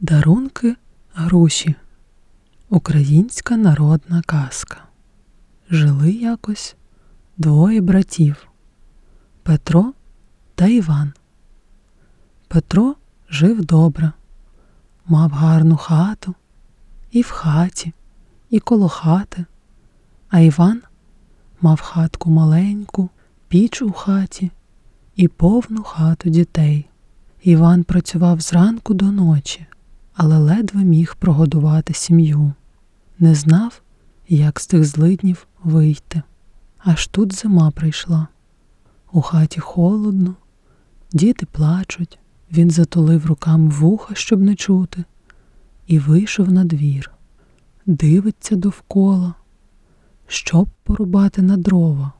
Дарунки груші. Українська народна казка. Жили якось двоє братів Петро та Іван. Петро жив добре, мав гарну хату і в хаті, і коло хати, а Іван мав хатку маленьку, піч у хаті і повну хату дітей. Іван працював зранку до ночі але ледве міг прогодувати сім'ю. Не знав, як з тих злиднів вийти. Аж тут зима прийшла. У хаті холодно, діти плачуть, він затулив руками вуха, щоб не чути, і вийшов на двір. Дивиться довкола, щоб порубати на дрова.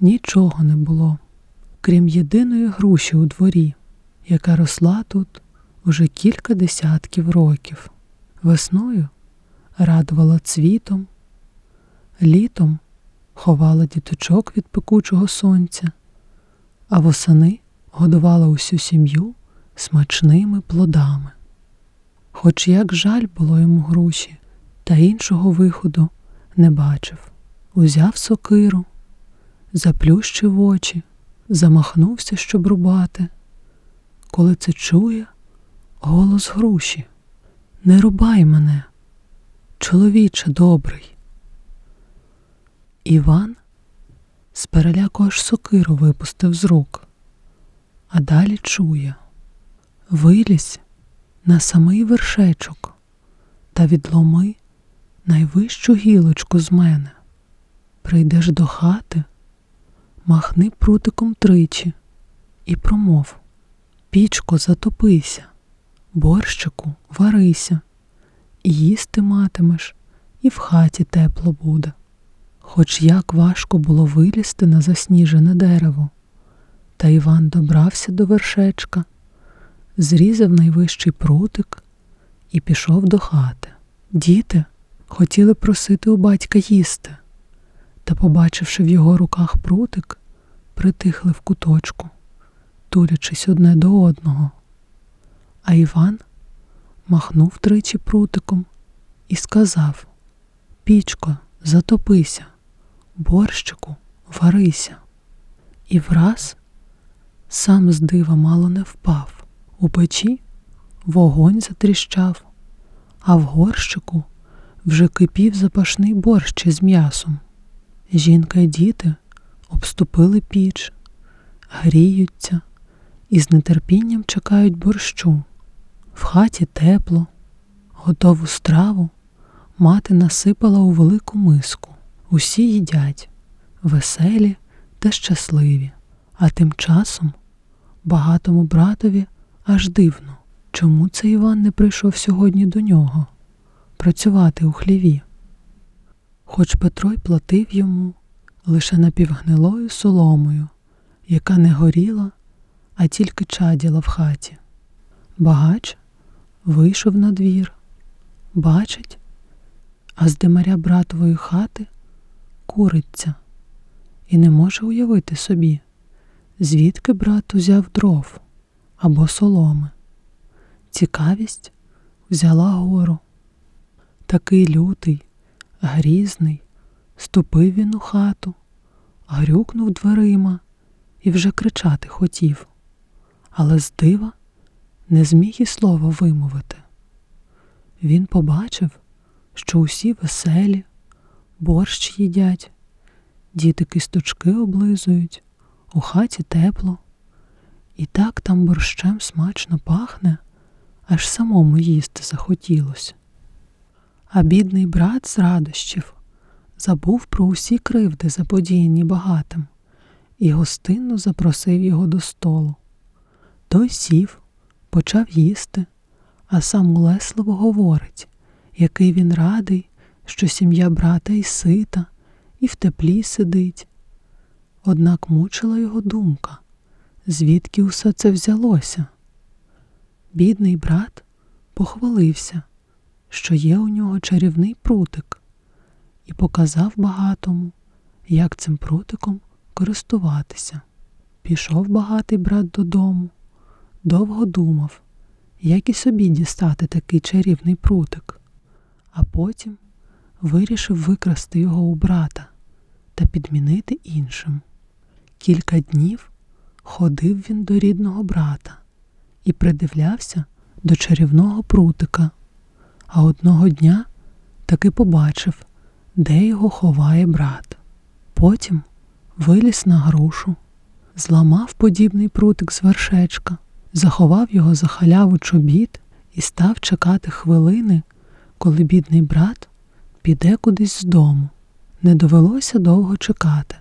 Нічого не було, крім єдиної груші у дворі, яка росла тут уже кілька десятків років. Весною радувала цвітом, літом ховала діточок від пекучого сонця, а восени годувала усю сім'ю смачними плодами. Хоч як жаль було йому груші, та іншого виходу не бачив. Узяв сокиру, заплющив очі, замахнувся, щоб рубати. Коли це чує, голос груші. Не рубай мене, чоловіче добрий. Іван з переляку аж сокиру випустив з рук, а далі чує вилізь на самий вершечок та відломи найвищу гілочку з мене. Прийдеш до хати, махни прутиком тричі і промов Пічко, затопися борщику, варися, їсти матимеш, і в хаті тепло буде. Хоч як важко було вилізти на засніжене дерево, та Іван добрався до вершечка, зрізав найвищий прутик і пішов до хати. Діти хотіли просити у батька їсти, та, побачивши в його руках прутик, притихли в куточку, тулячись одне до одного. А Іван махнув тричі прутиком і сказав Пічко, затопися, борщику, варися. І враз сам з дива мало не впав. У печі вогонь затріщав, а в горщику вже кипів запашний борщ із м'ясом. Жінка й діти обступили піч, гріються і з нетерпінням чекають борщу. В хаті тепло, готову страву мати насипала у велику миску. Усі їдять, веселі та щасливі, а тим часом багатому братові аж дивно, чому це Іван не прийшов сьогодні до нього працювати у хліві. Хоч Петро й платив йому лише напівгнилою соломою, яка не горіла, а тільки чаділа в хаті. Багач вийшов на двір, бачить, а з димаря братової хати куриться і не може уявити собі, звідки брат узяв дров або соломи. Цікавість взяла гору. Такий лютий, грізний, ступив він у хату, грюкнув дверима і вже кричати хотів, але з дива не зміг і слова вимовити. Він побачив, що усі веселі, борщ їдять, діти кісточки облизують, у хаті тепло, і так там борщем смачно пахне, аж самому їсти захотілося. А бідний брат з радощів забув про усі кривди, заподіяні багатим, і гостинно запросив його до столу. Той сів, почав їсти, а сам улесливо говорить, який він радий, що сім'я брата і сита, і в теплі сидить. Однак мучила його думка, звідки усе це взялося. Бідний брат похвалився, що є у нього чарівний прутик, і показав багатому, як цим прутиком користуватися. Пішов багатий брат додому довго думав, як і собі дістати такий чарівний прутик, а потім вирішив викрасти його у брата та підмінити іншим. Кілька днів ходив він до рідного брата і придивлявся до чарівного прутика, а одного дня таки побачив, де його ховає брат. Потім виліз на грушу, зламав подібний прутик з вершечка, заховав його за халяву чобіт і став чекати хвилини, коли бідний брат піде кудись з дому. Не довелося довго чекати.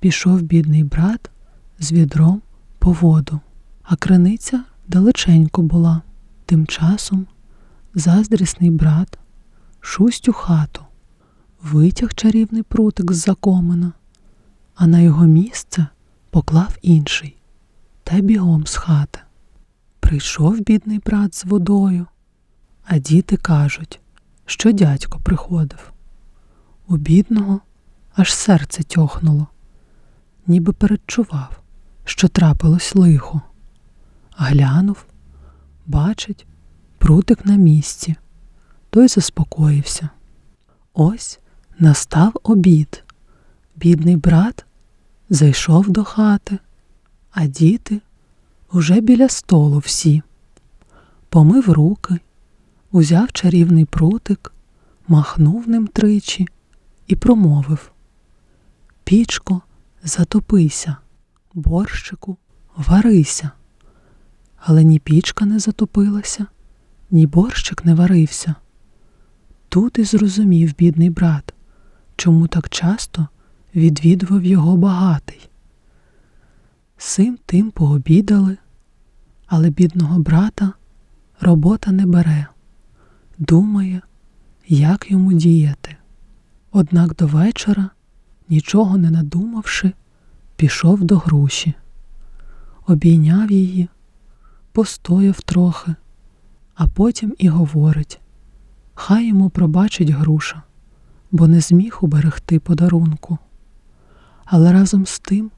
Пішов бідний брат з відром по воду, а криниця далеченько була. Тим часом заздрісний брат шусть у хату, витяг чарівний прутик з-за комина, а на його місце поклав інший та бігом з хати. Прийшов бідний брат з водою, а діти кажуть, що дядько приходив. У бідного аж серце тьохнуло, ніби передчував, що трапилось лихо. Глянув, бачить, прутик на місці, той заспокоївся. Ось настав обід. Бідний брат зайшов до хати, а діти уже біля столу всі. Помив руки, узяв чарівний прутик, махнув ним тричі і промовив Пічко, затопися, борщику, варися. Але ні пічка не затопилася, ні борщик не варився. Тут і зрозумів бідний брат, чому так часто відвідував його багатий. Сим тим пообідали, але бідного брата робота не бере, думає, як йому діяти. Однак до вечора, нічого не надумавши, пішов до груші, обійняв її, постояв трохи, а потім і говорить хай йому пробачить груша, бо не зміг уберегти подарунку. Але разом з тим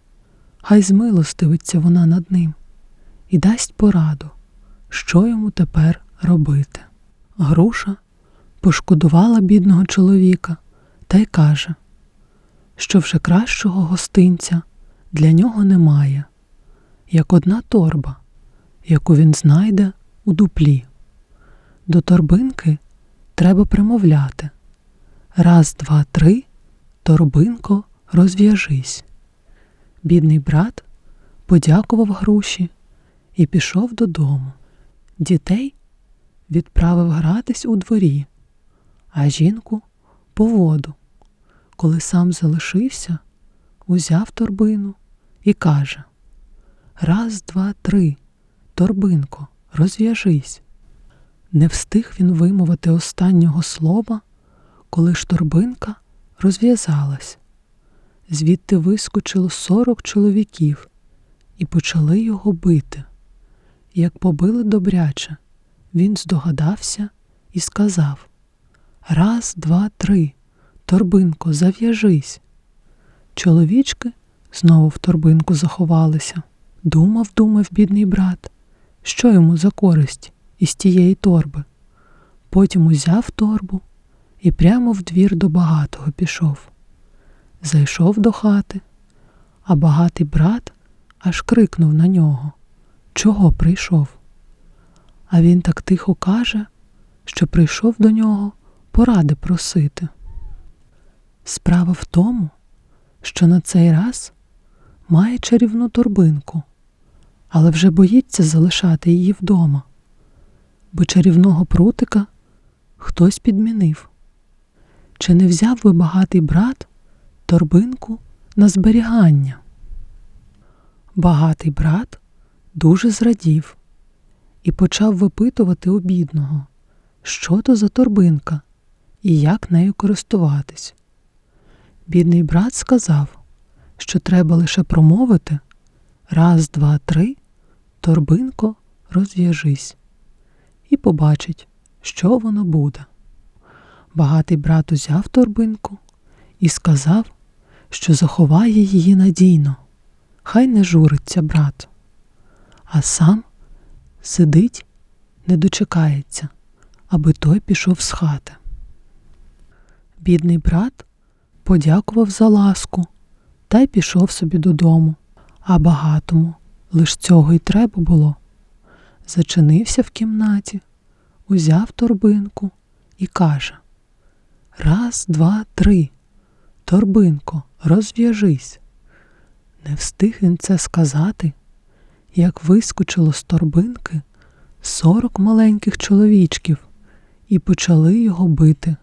хай змилостивиться вона над ним і дасть пораду, що йому тепер робити. Груша пошкодувала бідного чоловіка та й каже, що вже кращого гостинця для нього немає, як одна торба, яку він знайде у дуплі. До торбинки треба примовляти раз, два, три, торбинко, розв'яжись. Бідний брат подякував груші і пішов додому. Дітей відправив гратись у дворі, а жінку по воду. Коли сам залишився, узяв торбину і каже Раз, два, три, торбинко, розв'яжись. Не встиг він вимовити останнього слова, коли ж торбинка розв'язалась. Звідти вискочило сорок чоловіків і почали його бити. Як побили добряче, він здогадався і сказав Раз, два, три, торбинко, зав'яжись. Чоловічки знову в торбинку заховалися. Думав, думав, бідний брат, що йому за користь із тієї торби. Потім узяв торбу і прямо в двір до багатого пішов. Зайшов до хати, а багатий брат аж крикнув на нього Чого прийшов? А він так тихо каже, що прийшов до нього поради просити. Справа в тому, що на цей раз має чарівну торбинку, але вже боїться залишати її вдома, бо чарівного прутика хтось підмінив. Чи не взяв би багатий брат торбинку на зберігання? Багатий брат дуже зрадів і почав випитувати у бідного, що то за торбинка і як нею користуватись. Бідний брат сказав, що треба лише промовити раз, два, три, торбинко, розв'яжись, і побачить, що воно буде. Багатий брат узяв торбинку і сказав, що заховає її надійно, хай не журиться брат, а сам сидить не дочекається, аби той пішов з хати. Бідний брат подякував за ласку та й пішов собі додому, а багатому лиш цього й треба було. Зачинився в кімнаті, узяв торбинку і каже Раз, два, три. Торбинко, розв'яжись. Не встиг він це сказати, як вискочило з торбинки сорок маленьких чоловічків і почали його бити,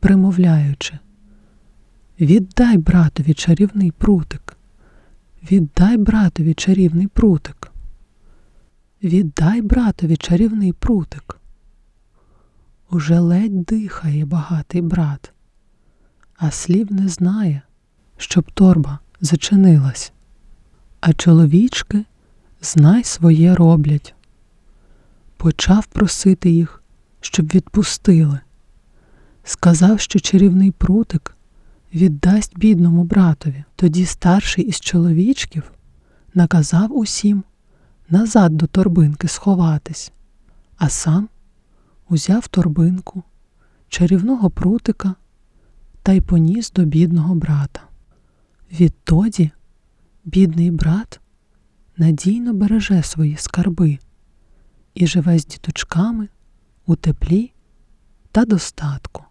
примовляючи Віддай братові чарівний прутик, віддай братові чарівний прутик, віддай братові чарівний прутик. Уже ледь дихає багатий брат, а слів не знає, щоб торба зачинилась. А чоловічки знай своє роблять. Почав просити їх, щоб відпустили. Сказав, що чарівний прутик віддасть бідному братові. Тоді старший із чоловічків наказав усім назад до торбинки сховатись, а сам узяв торбинку, чарівного прутика та й поніс до бідного брата. Відтоді бідний брат надійно береже свої скарби і живе з діточками у теплі та достатку.